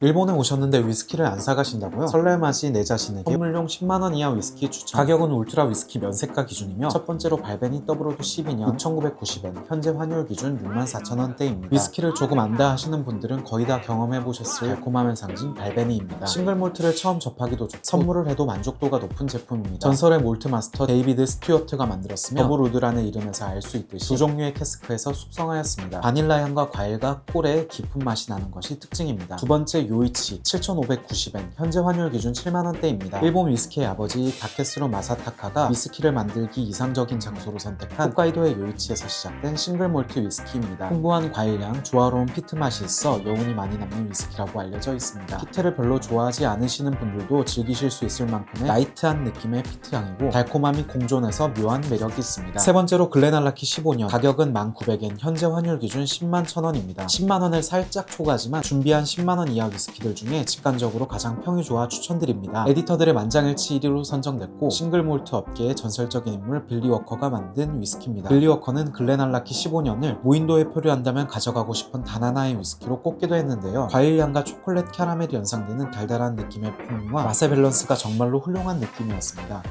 일본에 오셨는데 위스키를 안 사가신다고요? 설날 맞이 내 자신에게 선물용 10만원 이하 위스키 추천. 가격은 울트라 위스키 면세가 기준이며 첫 번째로 발벤이 더블로드 12년 6,990엔 현재 환율 기준 64,000원대입니다. 위스키를 조금 안다 하시는 분들은 거의 다 경험해보셨을 달콤함의 상징 발베니입니다. 싱글 몰트를 처음 접하기도 좋고 선물을 해도 만족도가 높은 제품입니다. 전설의 몰트 마스터 데이비드 스튜어트가 만들었으며 더블우드라는 이름에서 알 수 있듯이 두 종류의 캐스크에서 숙성하였습니다. 바닐라 향과 과일과 꿀의 깊은 맛이 나는 것이 특징입니다. 두 번째 요이치 7,590엔 현재 환율 기준 7만원대입니다. 일본 위스키의 아버지 다케스로 마사타카가 위스키를 만들기 이상적인 장소로 선택한 홋카이도의 요이치에서 시작된 싱글 몰트 위스키입니다. 풍부한 과일향, 조화로운 피트 맛이 있어 여운이 많이 남는 위스키라고 알려져 있습니다. 피트를 별로 좋아하지 않으시는 분들도 즐기실 수 있을 만큼의 라이트한 느낌의 피트 향이고 달콤함이 공존해서 묘한 매력이 있습니다. 세 번째로 글렌알라키 15년 가격은 1,900엔 현재 환율 기준 10만 1,000원입니다. 10만 원을 살짝 초과지만 준비한 10만 원 이하 위스키들 중에 직관적으로 가장 평이 좋아 추천드립니다. 에디터들의 만장일치 1위로 선정됐고 싱글 몰트 업계의 전설적인 인물 빌리 워커가 만든 위스키입니다. 빌리 워커는 글렌알라키 15년을 무인도에 표류한다면 가져가고 싶은 단 하나의 위스키로 꼽기도 했는데요. 과일향과 초콜릿 캐러멜이 연상되는 달달한 느낌의 풍미와 맛의 밸런스가 정말로 훌륭한 느낌이었습니다